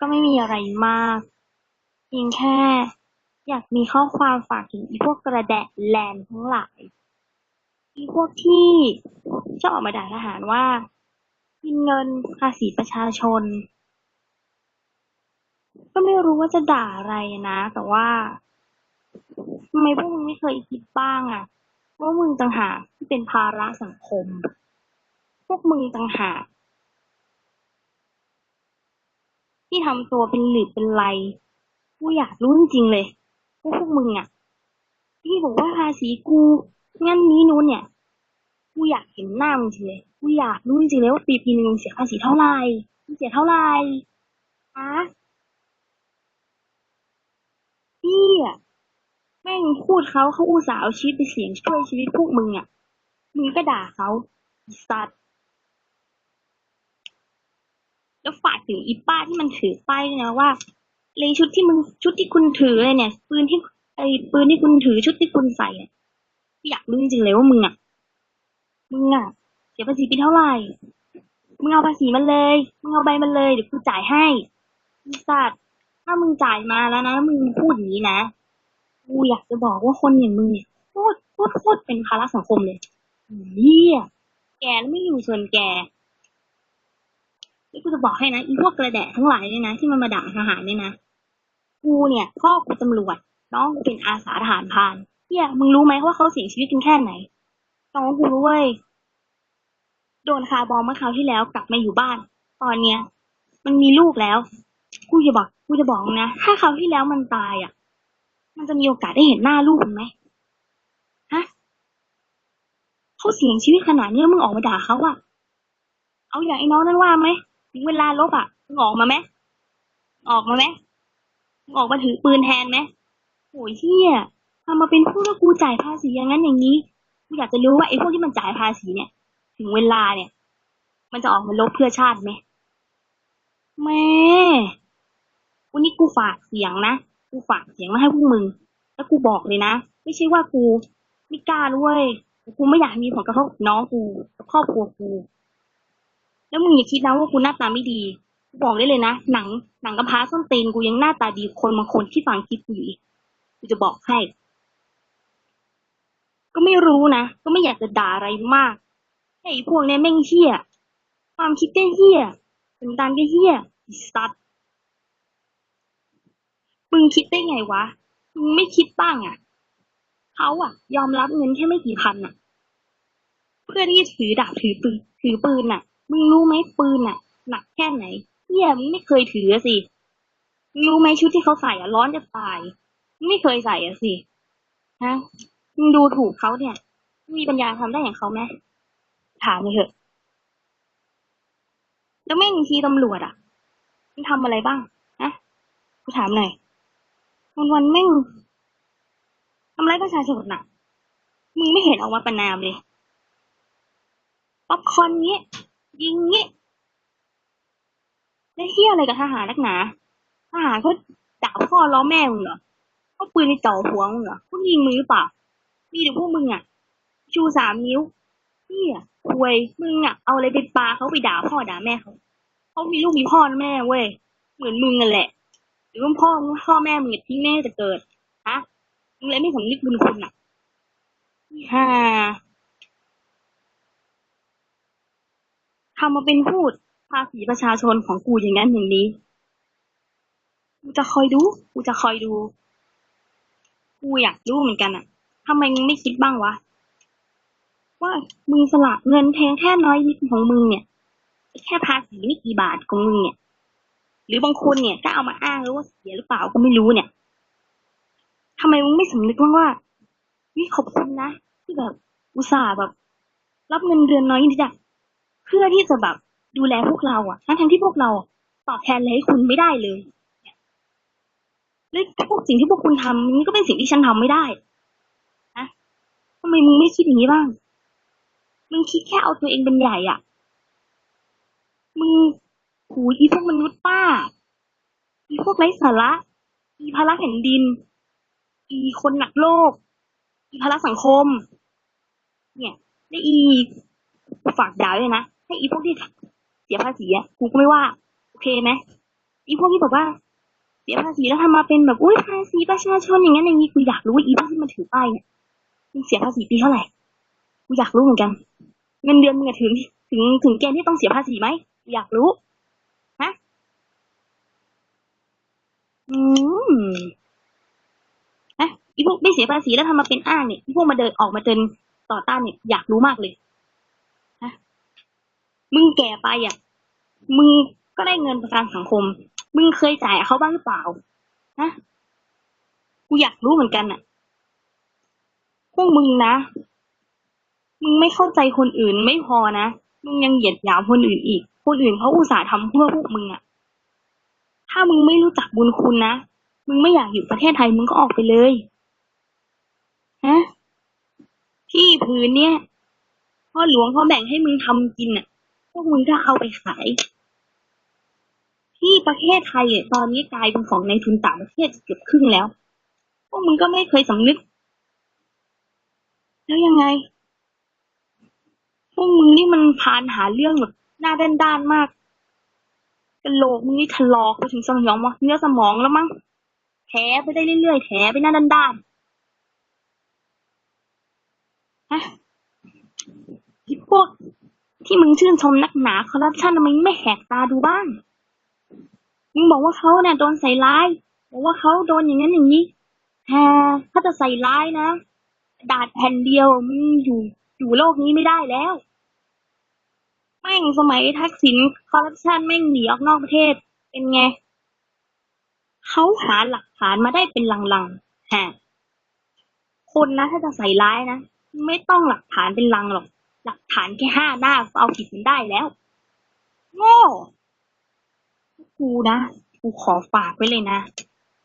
ก็ไม่มีอะไรมาก เพียงแค่ อยากมีข้อความฝากถึงอีพวกกระแดะแลนทั้งหลายอีพวกที่ชอบออกมาด่าทหารว่ากินเงินภาษีประชาชน ก็ไม่รู้ว่าจะด่าอะไรนะ แต่ว่าทำไมพวกมึงไม่เคยคิดบ้างอะว่ามึงต่างหากที่เป็นภาระสังคม พวกมึงต่างหาก ที่ทำตัวเป็นหลืบเป็นไรกูอยากรู้จริงๆเลยพว่าพวกมึงอะที่บอกว่าภาษีกูงั้นนี้นู้นเนี่ยกูอยากเห็นหน้ามึงจริงเลยกูอยากรู้จริงๆเลยว่าปีปีหนึงมึงเสียภาษีเท่าไหร่มึงเสียเท่าไหร่ฮะพี่อะแม่งพูดเขาเขาอุตส่าห์เอาชีวิตไปเสี่ยงช่วยชีวิตพวกมึงอะมึงก็ด่าเขาอ้สัตว์ แล้วฝากถึงอีป้าที่มันถือป้ายด้วยนะว่าเลยชุดที่มึงชุดที่คุณถือเลยเนี่ย ปืนที่ไอปืนที่คุณถือชุดที่คุณใส่เนี่ยอยากรู้จริงๆเลยว่ามึงอะมึงอะเสียภาษีไปเท่าไหร่มึงเอาภาษีมันเลย มึงเอาใบมันเลยเดี๋ยวกูจ่ายให้ไอ้สัตว์ถ้ามึงจ่ายมาแล้วนะแล้วมึงพูดอย่างนี้นะกูอยากจะบอกว่าคนอย่างมึงเนี่ยโคตรโคตรโคตรเป็นภาระสังคมเลยเฮียแกไม่อยู่ส่วนแก นี่กูจะบอกให้นะอีพวกกระแดะทั้งหลายเนี่ยนะที่มันมาด่าทหารเนี่ยนะกูเนี่ยพ่อกูตำรวจ น้องกูเป็นอาสาทหารพานเฮียมึงรู้ไหมว่าเขาเสี่ยงชีวิตกันแค่ไหนน้องกูรู้เว้ยโดนคาร์บอมเมื่อคราวที่แล้วกลับมาอยู่บ้าน ตอนเนี้ยมันมีลูกแล้วกูจะบอกกูจะบอกนะถ้าคราวที่แล้วมันตายอะ มันจะมีโอกาสได้เห็นหน้าลูกมันไหมฮะเขาเสี่ยงชีวิตขนาดนี้แล้วมึงออกมาด่าเขาอะเอาอย่างไอ้น้องนั่นว่าไหม ถึงเวลาลบอะมึงออกมาไหมออกมาไหมมึงออกมาถือปืนแทนไหมโอ้ยเฮียทำมาเป็นผู้ว่ากูจ่ายภาษีอย่างนั้นอย่างนี้กูอยากจะรู้ว่าไอ้พวกที่มันจ่ายภาษีเนี่ย ถึงเวลาเนี่ย มันจะออกมาลบเพื่อชาติไหมแม่วันนี้กูฝากเสียงนะกูฝากเสียงมาให้พวกมึง แล้วกูบอกเลยนะไม่ใช่ว่ากูไม่กล้าด้วยกูไม่อยากมีผลกระทบกับน้องกูกับครอบครัวกู แล้วมึงอย่าคิดนะว่ากูหน้าตาไม่ดีกูบอกได้เลยนะ หนัง หนังกระพร้าส้นตีนกูยังหน้าตาดีคนบางคนที่ฟังคลิปกูอยู่อีก กูจะบอกให้ ก็ไม่รู้นะ ก็ไม่อยากจะด่าอะไรมาก ไอ้พวกเนี้ยแม่งเหี้ย ความคิดก็เหี้ยสันดานก็เหี้ยสัตว์มึงคิดได้ไงวะ มึงไม่คิดบ้างอะเขาอะยอมรับเงินแค่ไม่กี่พันอะเพื่อที่จะถือดาบถือปืนถือปืนน่ะ มึงรู้ไหมปืนน่ะหนักแค่ไหนเฮียมึงไม่เคยถือสิมึงรู้ไหมชุดที่เขาใส่อะร้อนจะตายมึงไม่เคยใส่อะสิฮะมึงดูถูกเขาเนี่ย มีปัญญาทำได้อย่างเขาไหมถามเลยเถอะแล้วแม่งทีตำรวจอะมึงทำอะไรบ้างฮะกูถามหน่อยวันวันแม่งทำร้ายประชาชนน่ะมึงไม่เห็นออกมาประนามเลยป๊อปคอร์นเงี้ ยิงงี้แล้วเฮียอะไรกับทหารนักหนาทหารเขาด่าพ่อล้อแม่มึงเหรอเขาปืนในจ่อหัวมึงเหรอเขายิงมึงหรือเปล่า มีแต่พวกมึงอะ ชูสามนิ้วเฮียควยมึงอะ เอาอะไรไปปาเขาไปด่าพ่อด่าแม่เขาเขามีลูกมีพ่อแม่เว้ย เหมือนมึงนั่นแหละ หรือว่าพ่อพ่อแม่มึงทิ้งแม่จะเกิด ฮะ มึงเลยไม่สำนึกบุญคุณอะฮ่า ทำมาเป็นพูดภาษีประชาชนของกูอย่างนั้นอย่างนี้ กูจะคอยดู กูจะคอยดู กูอยากรู้เหมือนกันอะทำไมมึงไม่คิดบ้างวะ ว่ามึงสละเงินแพงแค่น้อยนิดของมึงเนี่ย แค่ภาษีไม่กี่บาทของมึงเนี่ย หรือบางคนเนี่ยก็เอามาอ้างหรือว่าเสียหรือเปล่าก็ไม่รู้เนี่ยทำไมมึงไม่สำนึกบ้างว่าวิขอบคุณนะ ที่แบบอุตส่าห์แบบ รับเงินเดือนน้อยนิดอะ เพื่อที่จะแบบดูแลพวกเราอะทั้งทั้งที่พวกเราตอบแทนอะไรให้คุณไม่ได้เลยแล้วพวกสิ่งที่พวกคุณทำมันก็เป็นสิ่งที่ฉันทำไม่ได้นะทำไมมึงไม่คิดอย่างนี้บ้าง มึงคิดแค่เอาตัวเองเป็นใหญ่อะ มึงหูอีพวกมนุษย์ป้า อีพวกไร้สาระ อีภาระแผ่นดิน อีคนหนักโลก อีภาระสังคม เนี่ยได้อีฝากด่าด้วยนะ ให้อีพวกที่เสียภาษีอะกูก็ไม่ว่า โอเคไหมอีพวกที่แบบว่า เสียภาษีแล้วทำมาเป็นแบบอุ้ยภาษีประชาชนอย่างนั้นอย่างนี้กูอยากรู้ว่าอีพวกที่มันถือป้ายเนี่ยมึงเสียภาษีปีเท่าไหร่กูอยากรู้เหมือนกัน เงินเดือนมึงอะถึง ถึงถึงเกณฑ์ที่ต้องเสียภาษีไหมอยากรู้ฮะอืมฮะอีพวกไม่เสียภาษีแล้วทำมาเป็นอ้างเนี่ยอีพวกมาเดินออกมาเดินต่อต้านเนี่ยอยากรู้มากเลย มึงแก่ไปอะ มึงก็ได้เงินประกันสังคม มึงเคยจ่ายเขาบ้างหรือเปล่าฮะกูอยากรู้เหมือนกันน่ะ พวกมึงนะ มึงไม่เข้าใจคนอื่นไม่พอนะ มึงยังเหยียดหยามคนอื่นอีก คนอื่นเขาอุตส่าห์ทำเพื่อพวกมึงอะ ถ้ามึงไม่รู้จักบุญคุณนะ มึงไม่อยากอยู่ประเทศไทยมึงก็ออกไปเลย ฮะ ที่พื้นเนี่ยพ่อหลวงเขาแบ่งให้มึงทำกินน่ะ พวกมึงก็เอาไปขาย ที่ประเทศไทยอะตอนนี้กลายเป็นของในทุนต่างประเทศเกือบครึ่งแล้ว พวกมึงก็ไม่เคยสำนึก แล้วยังไง พวกมึงนี่มันพานหาเรื่องแบบหน้าด้านๆมากกระโหลกมึงนี่ถลอกไปถึงสมองเนื้อสมองแล้วมั้งแผลไปได้เรื่อยๆแผลไปหน้าด้านๆฮะ ที่มึงชื่นชมนักหนาคอร์รัปชันทำไมไม่แหกตาดูบ้าง มึงบอกว่าเขาเนี่ยโดนใส่ร้าย บอกว่าเขาโดนอย่างนั้นอย่างนี้แฮถ้าจะใส่ร้ายนะดาษแผ่นเดียวมึงอยู่อยู่โลกนี้ไม่ได้แล้วแม่งสมัยทักษิณคอร์รัปชันแม่งหนีออกนอกประเทศ เป็นไง เขาหาหลักฐานมาได้เป็นลังๆฮะคนนะถ้าจะใส่ร้ายนะ ไม่ต้องหลักฐานเป็นลังหรอก หลักฐานแค่ห้าหน้าเอาผิดมันได้แล้ว โง่กูนะ กูขอฝากไว้เลยนะ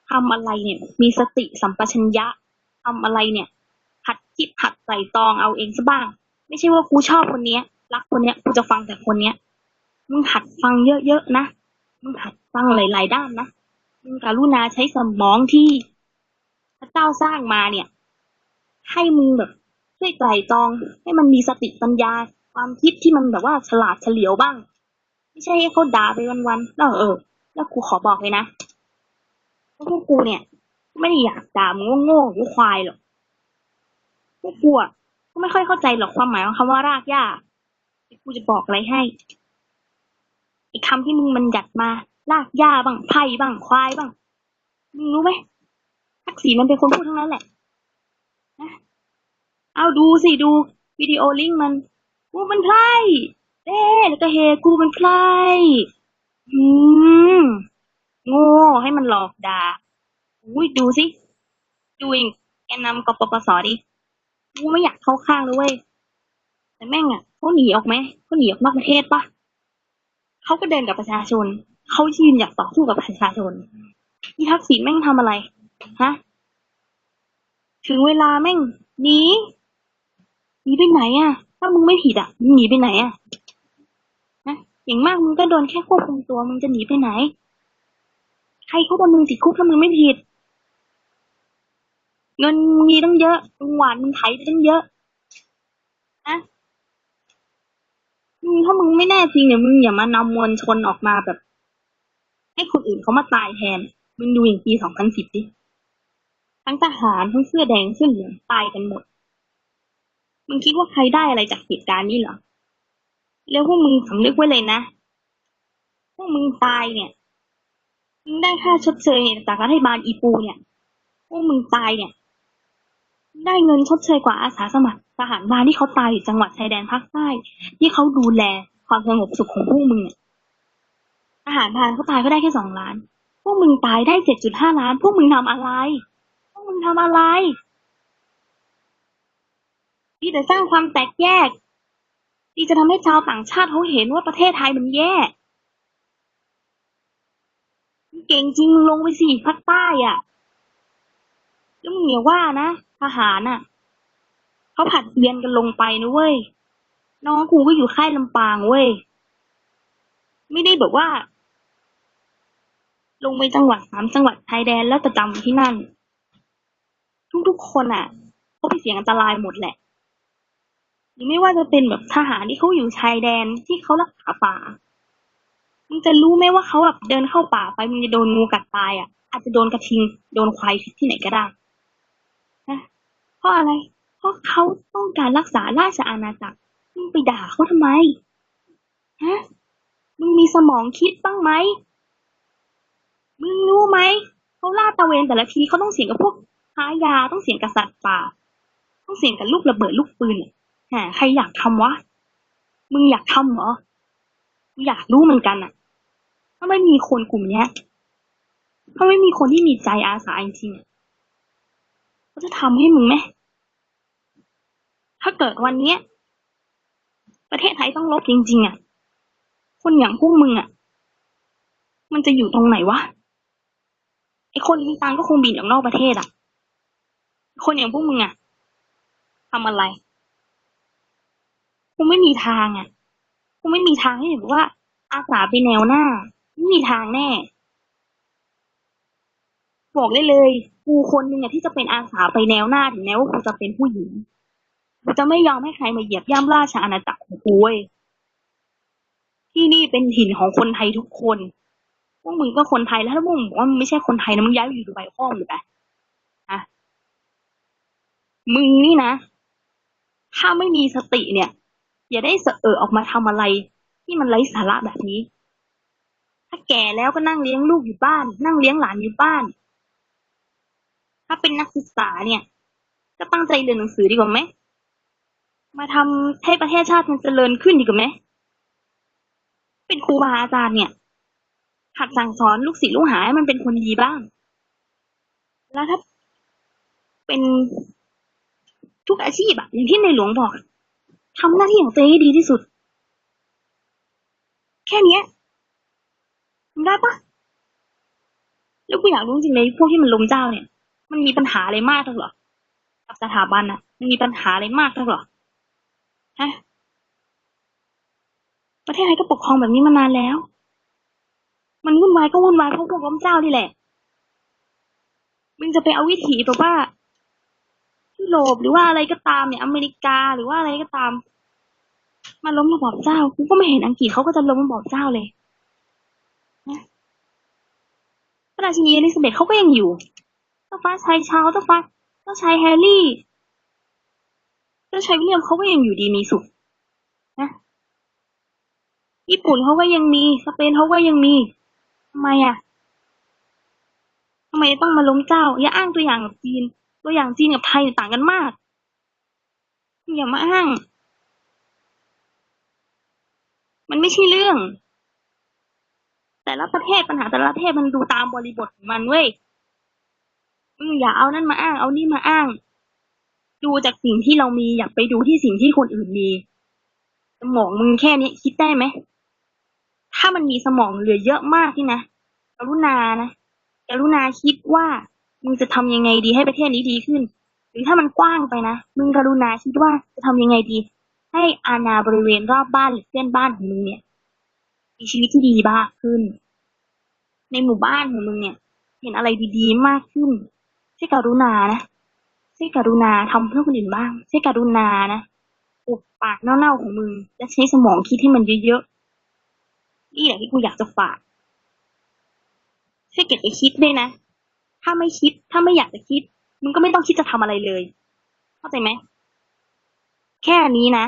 ทำอะไรเนี่ย มีสติสัมปชัญญะทำอะไรเนี่ย หัดคิดหัดใส่ตองเอาเองซะบ้าง ไม่ใช่ว่ากูชอบคนเนี้ย รักคนเนี้ยกูจะฟังแต่คนเนี้ย มึงหัดฟังเยอะๆนะ มึงหัดฟังหลายๆด้านนะ มึงกรุณาใช้สมองที่พระเจ้าสร้างมาเนี่ย ให้มึงแบบ ช่วยไตร่ตรอง ให้มันมีสติปัญญา ความคิดที่มันแบบว่าฉลาดเฉลียวบ้าง ไม่ใช่ให้เขาด่าไปวันๆแล้วเออ แล้วกูขอบอกเลยนะพวกกูเนี่ย ไม่ได้อยากด่ามึงว่าโง่หรือควายหรอกพวกกูอะก็ไม่ค่อยเข้าใจหรอกความหมายของคำว่ารากหญ้ากูจะบอกอะไรให้ไอ้คำที่มึงมันหยัดมารากหญ้าบ้างไผ่บ้างควายบ้างมึงรู้ไหมทักษิณมันเป็นคนพูดทั้งนั้นแหละนะ เอาดูสิดูวิดีโอลิงก์มันกูเป็นไพร่เด้แล้วก็เฮกูเป็นไพร่อืมโง่ให้มันหลอกด่าอุ้ยดูสิดูองแกนำกปปสดิกูไม่อยากเข้าข้างเลยเว้ยแต่แม่งอะเขาหนีออกไหมเขาหนีออกนอกประเทศปะเขาก็เดินกับประชาชนเขายืนอยากต่อสู้กับประชาชนอีทักษิณแม่งทำอะไรฮะถึงเวลาแม่งหนี หนีไปไหนอะ ถ้ามึงไม่ผิดอะมึงหนีไปไหนอะนะอย่างมากมึงก็โดนแค่ควบคุมตัวมึงจะหนีไปไหน ใครเขาโดนมึงติดคุกถ้ามึงไม่ผิด เงินมึงมีตั้งเยอะมึงหวานมึงไถไปตั้งเยอะนะมึงถ้ามึงไม่แน่จริงเนี่ยมึงอย่ามานำมวลชนออกมาแบบ ให้คนอื่นเขามาตายแทน มึงดูอย่างปีสองพันสิบดิทั้งทหารทั้งเสื้อแดงเสื้อเหลืองตายกันหมด มึงคิดว่าใครได้อะไรจากเหตุการณ์นี้เหรอ แล้วพวกมึงสำนึกไว้เลยนะ พวกมึงตายเนี่ย มึงได้ค่าชดเชยเนี่ยจากรัฐบาลอีปูเนี่ย พวกมึงตายเนี่ย ได้เงินชดเชยกว่าอาสาสมัครทหารบาลที่เขาตายอยู่จังหวัดชายแดนภาคใต้ ที่เขาดูแลความสงบสุขของพวกมึงเนี่ยทหารพานเขาตายก็ได้แค่สองล้าน พวกมึงตายได้เจ็ดจุดห้าล้าน พวกมึงทำอะไร พวกมึงทำอะไร ดีแต่สร้างความแตกแยก ดีจะทำให้ชาวต่างชาติเขาเห็นว่าประเทศไทยมันแย่มึงเก่งจริงลงไปสิภาคใต้อะแล้วมึงอย่าว่านะทหารอะเขาผัดเวียนกันลงไปนะเว้ย น้องกูก็อยู่ค่ายลำปางเว้ย ไม่ได้แบบว่า ลงไปจังหวัดสามจังหวัดชายแดนแล้วประจำที่นั่น ทุกๆคนอะเขาไปเสี่ยงอันตรายหมดแหละ หรือไม่ว่าจะเป็นแบบทหารที่เขาอยู่ชายแดนที่เขารักษาป่า มึงจะรู้ไหมว่าเขาแบบเดินเข้าป่าไปมึงจะโดนงูกัดตายอะ อาจจะโดนกระทิง โดนควายที่ไหนก็ได้นะเพราะอะไร เพราะเขาต้องการรักษาราชอาณาจักร มึงไปด่าเขาทำไม ฮะ มึงมีสมองคิดบ้างไหม มึงรู้ไหม เขาล่าตะเวนแต่ละทีเขาต้องเสี่ยงกับพวกค้ายา ต้องเสี่ยงกับสัตว์ป่า ต้องเสี่ยงกับลูกระเบิดลูกปืนเนี่ย หาใครอยากทำวะ มึงอยากทำเหรอกูอยากรู้เหมือนกันอะถ้าไม่มีคนกลุ่มเนี้ย ถ้าไม่มีคนที่มีใจอาสาจริงๆเขาจะทำให้มึงไหมถ้าเกิดวันเนี้ย ประเทศไทยต้องลบจริง ๆอะคนอย่างพวกมึงอะมันจะอยู่ตรงไหนวะไอคนมีตังก็คงบินออกนอกประเทศอะคนอย่างพวกมึงอะทำอะไร คงไม่มีทางอะคงไม่มีทางให้เห็นว่า อาสาไปแนวหน้า ไม่มีทางแน่ บอกได้เลย กูคนหนึ่งอะที่จะเป็นอาสาไปแนวหน้าถึงแม้ว่ากูจะเป็นผู้หญิงกูจะไม่ยอมให้ใครมาเหยียบย่ำราชอาณาจักรของกูเว้ยที่นี่เป็นถิ่นของคนไทยทุกคนพวกมึงก็คนไทยแล้วถ้าพวกมึงบอกว่ามึงไม่ใช่คนไทยนะมึงย้ายไปอยู่ดูไบข้อมหรือไงอะมึงนี่นะ ถ้าไม่มีสติเนี่ย อย่าได้เสอเออออกมาทำอะไร ที่มันไร้สาระแบบนี้ ถ้าแก่แล้วก็นั่งเลี้ยงลูกอยู่บ้าน นั่งเลี้ยงหลานอยู่บ้าน ถ้าเป็นนักศึกษาเนี่ย ก็ตั้งใจเรียนหนังสือดีกว่าไหมมาทำให้ประเทศชาติมันเจริญขึ้นดีกว่าไหมเป็นครูบาอาจารย์เนี่ยหัดสั่งสอนลูกศิษย์ลูกหาให้มันเป็นคนดีบ้าง แล้วถ้าเป็นทุกอาชีพอะอย่างที่ในหลวงบอก ทำหน้าที่ของตัวเองให้ดีที่สุด แค่เนี้ยทำได้ปะแล้วกูอยากรู้จริงเลยพวกที่มันล้มเจ้าเนี่ย มันมีปัญหาอะไรมากหรอเหรอกับสถาบันอะมันมีปัญหาอะไรมากหรอเหรอฮะประเทศไทยก็ปกครองแบบนี้มานานแล้ว มันวุ่นวายก็วุ่นวายเพราะพวกล้มเจ้านี่แหละมึงจะไปเอาวิถีแบบว่า ยุโรปหรือว่าอะไรก็ตามเนี่ย อเมริกาหรือว่าอะไรก็ตาม มาล้มระบอบเจ้ากูก็ไม่เห็นอังกฤษเขาก็จะล้มระบอบเจ้าเลยนะพระราชินีอลิซาเบธเขาก็ยังอยู่เจ้าฟ้าชายชาร์ลส์เจ้าฟ้าเจ้าชายแฮร์รี่เจ้าชายวิลเลียมเขาก็ยังอยู่ดีมีสุขนะญี่ปุ่นเขาก็ยังมีสเปนเขาก็ยังมีทำไมอะทำไมต้องมาล้มเจ้า อย่าอ้างตัวอย่างจีน ตัวอย่างจีนกับไทยต่างกันมาก อย่ามาอ้าง มันไม่ใช่เรื่อง แต่ละประเทศปัญหาแต่ละประเทศมันดูตามบริบทของมันเว้ยอย่าเอานั่นมาอ้าง เอานี่มาอ้าง ดูจากสิ่งที่เรามีอย่าไปดูที่สิ่งที่คนอื่นมีสมองมึงแค่นี้คิดได้ไหม ถ้ามันมีสมองเหลือเยอะมากนี่นะกรุณานะกรุณาคิดว่า มึงจะทำยังไงดีให้ประเทศนี้ดีขึ้น หรือถ้ามันกว้างไปนะมึงกรุณาคิดว่าจะทำยังไงดี ให้อาณาบริเวณรอบบ้านหรือเส้นบ้านของมึงเนี่ย มีชีวิตที่ดีมากขึ้น ในหมู่บ้านของมึงเนี่ย เห็นอะไรดีๆมากขึ้นใช่กรุณานะใช่กรุณาทำเพื่อคนอื่นบ้างใช่กรุณานะอุบปากเน่าๆของมึง และใช้สมองคิดให้มันเยอะๆนี่แหละที่กูอยากจะฝากช่วยเก็บไปคิดด้วยนะ ถ้าไม่คิด ถ้าไม่อยากจะคิด มึงก็ไม่ต้องคิดจะทำอะไรเลย เข้าใจไหม แค่นี้นะ